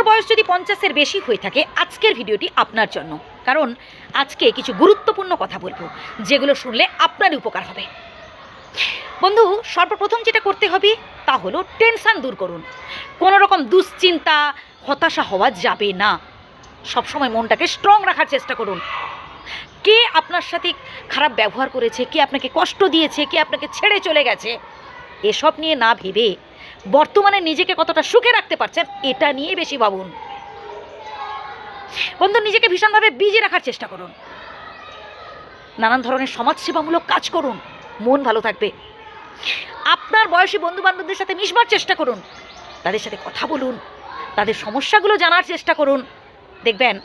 আপনার বয়স যদি পঞ্চাশের বেশি হয়ে থাকে, আজকের ভিডিওটি আপনার জন্য। কারণ আজকে কিছু গুরুত্বপূর্ণ কথা বলব, যেগুলো শুনলে আপনারই উপকার হবে। বন্ধু, সর্বপ্রথম যেটা করতে হবে, তা হলো টেনশন দূর করুন। কোনো রকম দুশ্চিন্তা, হতাশা হওয়া যাবে না। সবসময় মনটাকে স্ট্রং রাখার চেষ্টা করুন। কে আপনার সাথে খারাপ ব্যবহার করেছে, কে আপনাকে কষ্ট দিয়েছে, কে আপনাকে ছেড়ে চলে গেছে, এসব নিয়ে না ভেবে বর্তমানে নিজেকে কতটা সুখে রাখতে পারছেন, এটা নিয়ে বেশি ভাবুন। বন্ধু নিজেকে ভীষণভাবে বিজি রাখার চেষ্টা করুন। নানান ধরনের সমাজসেবামূলক কাজ করুন, মন ভালো থাকবে। আপনার বয়সী বন্ধু বান্ধবদের সাথে মিশবার চেষ্টা করুন, তাদের সাথে কথা বলুন, তাদের সমস্যাগুলো জানার চেষ্টা করুন। দেখবেন,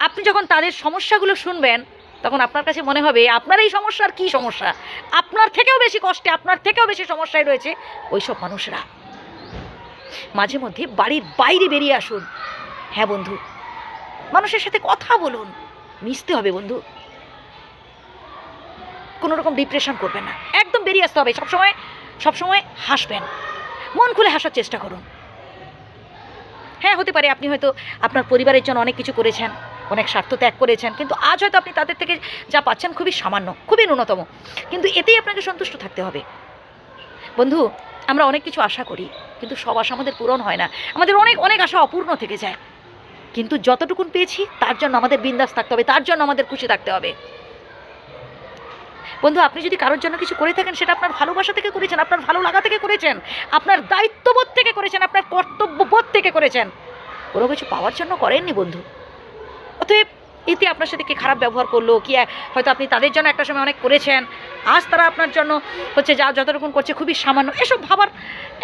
আপনি যখন তাদের সমস্যাগুলো শুনবেন তখন আপনার কাছে মনে হবে, আপনার এই সমস্যার কী সমস্যা? আপনার থেকেও বেশি কষ্টে, আপনার থেকেও বেশি সমস্যায় রয়েছে। ওই সব মানুষরা মাঝে মধ্যে বাড়ির বাইরে বেরিয়ে আসুন। হ্যাঁ বন্ধু, মানুষের সাথে কথা বলুন। মিশতে হবে বন্ধু। কোনো রকম ডিপ্রেশন করবেন না। একদম বেরিয়ে আসতে হবে। সবসময় সবসময় হাসবেন। মন খুলে হাসার চেষ্টা করুন। হ্যাঁ হতে পারে আপনি হয়তো আপনার পরিবারের জন্য অনেক কিছু করেছেন। অনেক স্বার্থ ত্যাগ করেছেন, কিন্তু আজ হয়তো আপনি তাদের থেকে যা পাচ্ছেন খুবই সামান্য, খুবই ন্যূনতম। কিন্তু এতেই আপনাকে সন্তুষ্ট থাকতে হবে। বন্ধু, আমরা অনেক কিছু আশা করি, কিন্তু সব আশা আমাদের পূরণ হয় না। আমাদের অনেক অনেক আশা অপূর্ণ থেকে যায়। কিন্তু যতটুকুন পেয়েছি, তার জন্য আমাদের বিন্দাস থাকতে হবে, তার জন্য আমাদের খুশি থাকতে হবে। বন্ধু, আপনি যদি কারোর জন্য কিছু করে থাকেন, সেটা আপনার ভালোবাসা থেকে করেছেন, আপনার ভালো লাগা থেকে করেছেন, আপনার দায়িত্ববোধ থেকে করেছেন, আপনার কর্তব্যবোধ থেকে করেছেন। কোনো কিছু পাওয়ার জন্য করেননি, বন্ধু। এতে আপনার সাথে কি খারাপ ব্যবহার করল? কি, হয়তো আপনি তাদের জন্য একটা সময় অনেক করেছেন। আজ তারা আপনার জন্য হচ্ছে যা যতটুকুন করছে খুবই সামান্য। এসব ভাবার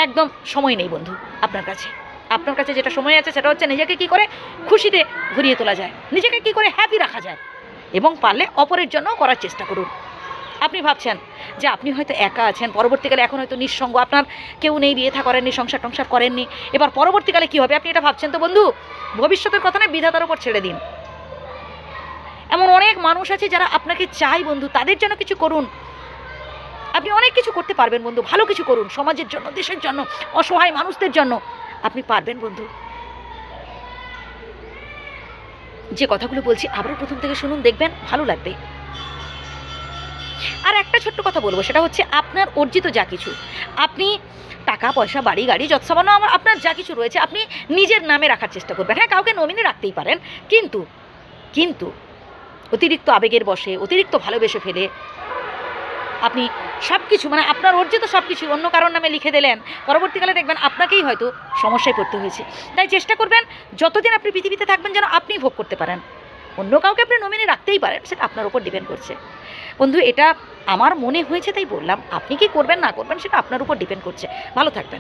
একদম সময় নেই বন্ধু আপনার কাছে। আপনার কাছে যেটা সময় আছে সেটা হচ্ছে নিজেকে কি করে খুশিতে ঘুরিয়ে তোলা যায়। নিজেকে কি করে হ্যাপি রাখা যায়। এবং পারলে অপরের জন্য করার চেষ্টা করুন। আপনি ভাবছেন যে আপনি হয়তো একা আছেন, পরবর্তীকালে এখন হয়তো নিঃসঙ্গ, আপনার কেউ নেই, বিয়ে থা করেননি, সংসার টংসার করেননি। এবার পরবর্তীকালে কী হবে? আপনি এটা ভাবছেন তো বন্ধু? ভবিষ্যতের কথা না বিধাতার উপর ছেড়ে দিন। এমন অনেক মানুষ আছে যারা আপনাকে চাই বন্ধু, তাদের জন্য কিছু করুন। আপনি অনেক কিছু করতে পারবেন বন্ধু, ভালো কিছু করুন, সমাজের জন্য, দেশের জন্য, অসহায় মানুষদের জন্য। আপনি পারবেন বন্ধু। যে কথাগুলো বলছি, আবারও প্রথম থেকে শুনুন, দেখবেন ভালো লাগবে। আর একটা ছোট্ট কথা বলব, সেটা হচ্ছে আপনার অর্জিত যা কিছু। আপনি টাকা, পয়সা, বাড়ি, গাড়ি, যত সামান্য আমার, আপনার যা কিছু রয়েছে, আপনি নিজের নামে রাখার চেষ্টা করবেন। হ্যাঁ কাউকে নমিনি রাখতেই পারেন, কিন্তু কিন্তু অতিরিক্ত আবেগের বসে, অতিরিক্ত ভালোবেসে ফেলে। আপনি সব কিছু মানে আপনার অর্জিত সব কিছু অন্য কারোর নামে লিখে দিলেন। পরবর্তীকালে দেখবেন আপনাকেই হয়তো সমস্যায় পড়তে হয়েছে। তাই চেষ্টা করবেন, যতদিন আপনি পৃথিবীতে থাকবেন যেন আপনিই ভোগ করতে পারেন। অন্য কাউকে আপনি নমিনি রাখতেই পারেন, সেটা আপনার উপর ডিপেন্ড করছে। বন্ধু, এটা আমার মনে হয়েছে, তাই বললাম। আপনি কি করবেন, না করবেন, সেটা আপনার উপর ডিপেন্ড করছে। ভালো থাকবেন।